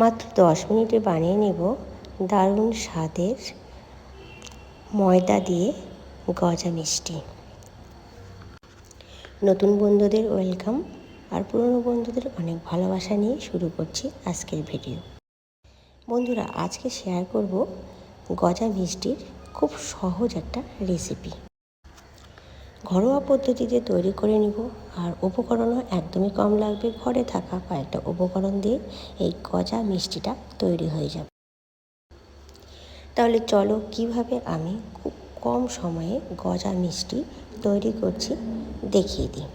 মাত্র দশ মিনিটে বানিয়ে নেব দারুণ স্বাদের ময়দা দিয়ে গজা মিষ্টি। নতুন বন্ধুদের ওয়েলকাম আর পুরনো বন্ধুদের অনেক ভালোবাসা নিয়ে শুরু করছি আজকের ভিডিও। বন্ধুরা, আজকে শেয়ার করব গজা মিষ্টির খুব সহজ একটা রেসিপি ঘরোয়া পদ্ধতিতে তৈরি করে নিব। আর উপকরণও একদমই কম লাগবে, ঘরে থাকা কয়েকটা উপকরণ দিয়ে এই গজা মিষ্টিটা তৈরি হয়ে যাবে। তাহলে চলো কীভাবে আমি খুব কম সময়ে গজা মিষ্টি তৈরি করছি দেখিয়ে দিই।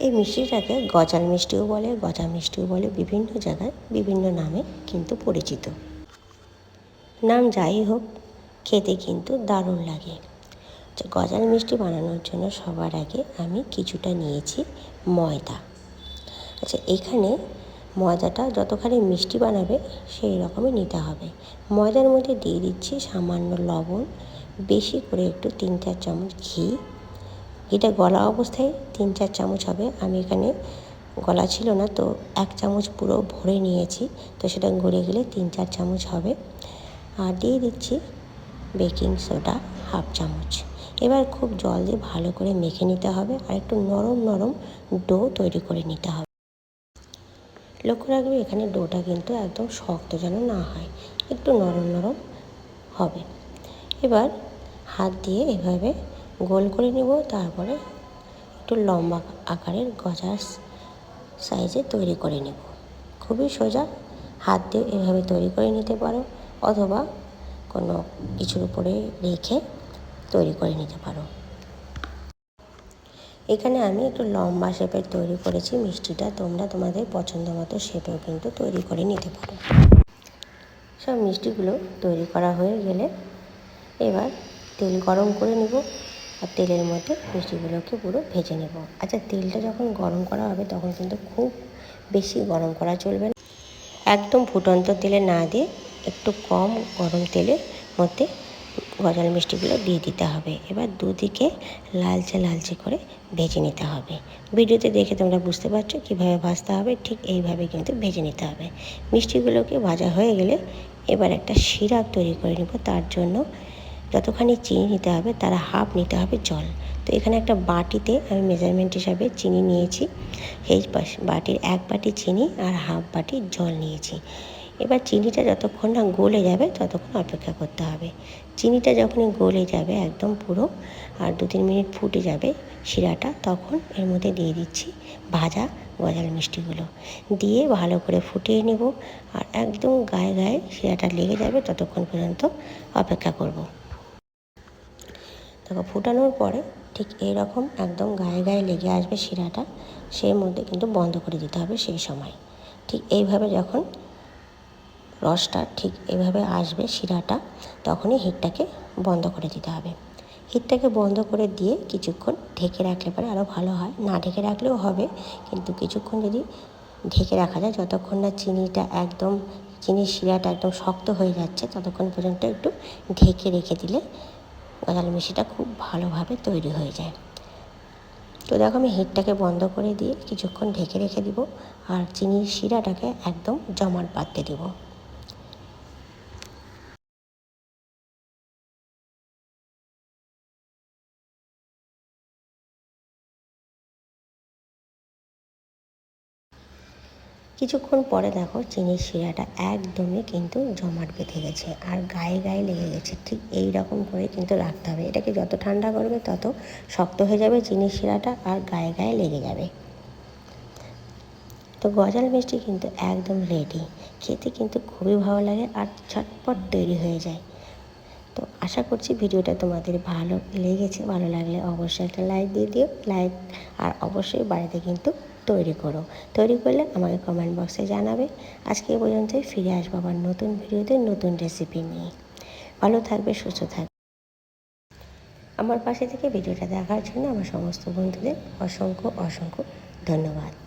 এই মিষ্টিটাকে গজাল মিষ্টিও বলে, গজা মিষ্টিও বলে বিভিন্ন জায়গায়, বিভিন্ন নামে কিন্তু পরিচিত। নাম যাই হোক, খেতে কিন্তু দারুণ লাগে। গজাল মিষ্টি বানানোর জন্য সবার আগে আমি কিছুটা নিয়েছি ময়দা। আচ্ছা এখানে ময়দাটা যতখানি মিষ্টি বানাবে সেই রকমই নিতে হবে। ময়দার মধ্যে দিয়ে দিচ্ছি সামান্য লবণ, বেশি করে একটু তিন চার চামচ ঘি। এটা গলা অবস্থায় তিন চার চামচ হবে। আমি এখানে গলা ছিল না তো এক চামচ পুরো ভরে নিয়েছি, তো সেটা গড়ে গেলে তিন চার চামচ হবে। আর দিয়ে দিচ্ছি বেকিং সোডা হাফ চামচ। এবার খুব জল দিয়ে ভালো করে মেখে নিতে হবে আর একটু নরম নরম ডো তৈরি করে নিতে হবে। লক্ষ্য রাখবে এখানে ডোটা কিন্তু একদম শক্ত যেন না হয়, একটু নরম নরম হবে। এবার হাত দিয়ে এভাবে গোল করে নেব, তারপরে একটু লম্বা আকারের গজার সাইজে তৈরি করে নেব। খুবই সোজা হাত দিয়ে এভাবে তৈরি করে নিতে পারো অথবা কোনো কিছুর উপরে রেখে তৈরি করে নিতে পারো। এখানে আমি একটু লম্বা শেপের তৈরি করেছি, মিষ্টিটা তোমরা তোমাদের পছন্দ মতো শেপেও কিন্তু তৈরি করে নিতে পারো। সব মিষ্টিগুলো তৈরি করা হয়ে গেলে এবার তেল গরম করে নেব আর তেলের মধ্যে মিষ্টিগুলোকে পুরো ভেজে নেব। আচ্ছা তেলটা যখন গরম করা হবে তখন কিন্তু খুব বেশি গরম করা চলবে না। একদম ফুটন্ত তেলে না দিয়ে একটু কম গরম তেলের মধ্যে গজাল মিষ্টিগুলো দিয়ে দিতে হবে। এবার দুদিকে লালচে লালচে করে ভেজে নিতে হবে। ভিডিওতে দেখে তোমরা বুঝতে পারছ কীভাবে ভাজতে হবে, ঠিক এইভাবে কিন্তু ভেজে নিতে হবে। মিষ্টিগুলোকে ভাজা হয়ে গেলে এবার একটা সিরাপ তৈরি করে নেব। তার জন্য যতখানি চিনি নিতে হবে তারা হাফ নিতে হবে জল। তো এখানে একটা বাটিতে আমি মেজারমেন্ট হিসাবে চিনি নিয়েছি। এই বাটির এক বাটি চিনি আর হাফ বাটি জল নিয়েছি। এবার চিনিটা যতক্ষণ না গলে যাবে, ততক্ষণ অপেক্ষা করতে হবে। চিনিটা যখনই গলে যাবে একদম পুরো আর দু তিন মিনিট ফুটে যাবে শিরাটা, তখন এর মধ্যে দিয়ে দিচ্ছি ভাজা গজাল মিষ্টিগুলো। দিয়ে ভালো করে ফুটিয়ে নেব আর একদম গায়ে গায়ে শিরাটা লেগে যাবে ততক্ষণ পর্যন্ত অপেক্ষা করব। দেখো, ফুটানোর পরে ঠিক এরকম একদম গায়ে গায়ে লেগে আসবে শিরাটা, সেই মধ্যে কিন্তু বন্ধ করে দিতে হবে সেই সময়। ঠিক এইভাবে যখন রসটা ঠিক এভাবে আসবে শিরাটা, তখনই হিটটাকে বন্ধ করে দিতে হবে। হিটটাকে বন্ধ করে দিয়ে কিছুক্ষণ ঢেকে রাখলে পরে আরও ভালো হয়। না ঢেকে রাখলেও হবে, কিন্তু কিছুক্ষণ যদি ঢেকে রাখা যায়, যতক্ষণ না চিনিটা একদম, চিনির শিরাটা একদম শক্ত হয়ে যাচ্ছে, ততক্ষণ পর্যন্ত একটু ঢেকে রেখে দিলে গজাল মিষ্টিটা খুব ভালোভাবে তৈরি হয়ে যায়। তো দেখো আমি হিটটাকে বন্ধ করে দিয়ে কিছুক্ষণ ঢেকে রেখে দিব, আর চিনির শিরাটাকে একদম জমাট বাঁধতে দিব। কিছুক্ষণ পরে দেখো চিনির শিরাটা একদমই কিন্তু জমাট বেঁধে গেছে আর গায়ে গায়ে লেগে গেছে। ঠিক এই রকম করে কিন্তু রাখতে হবে। এটাকে যত ঠান্ডা করবে তত শক্ত হয়ে যাবে চিনির শিরাটা আর গায়ে গায়ে লেগে যাবে। তো গজাল মিষ্টি কিন্তু একদম রেডি খেতে কিন্তু খুবই ভালো লাগে আর ছটপট তৈরি হয়ে যায়। তো আশা করছি ভিডিওটা তোমাদের ভালো লেগেছে। ভালো লাগলে অবশ্যই একটা লাইক দিয়ে দিও। লাইক আর অবশ্যই বাড়িতে কিন্তু তৈরি করো। তৈরি করলে আমাকে কমেন্ট বক্সে জানাবে। আজকে পর্যন্ত পর্যন্তই, ফিরে আসব আবার নতুন ভিডিওতে, নতুন রেসিপি নিয়ে। ভালো থাকবে, সুস্থ থাকবে আমার পাশে থেকে ভিডিওটা দেখার জন্য আমার সমস্ত বন্ধুদের অসংখ্য অসংখ্য ধন্যবাদ।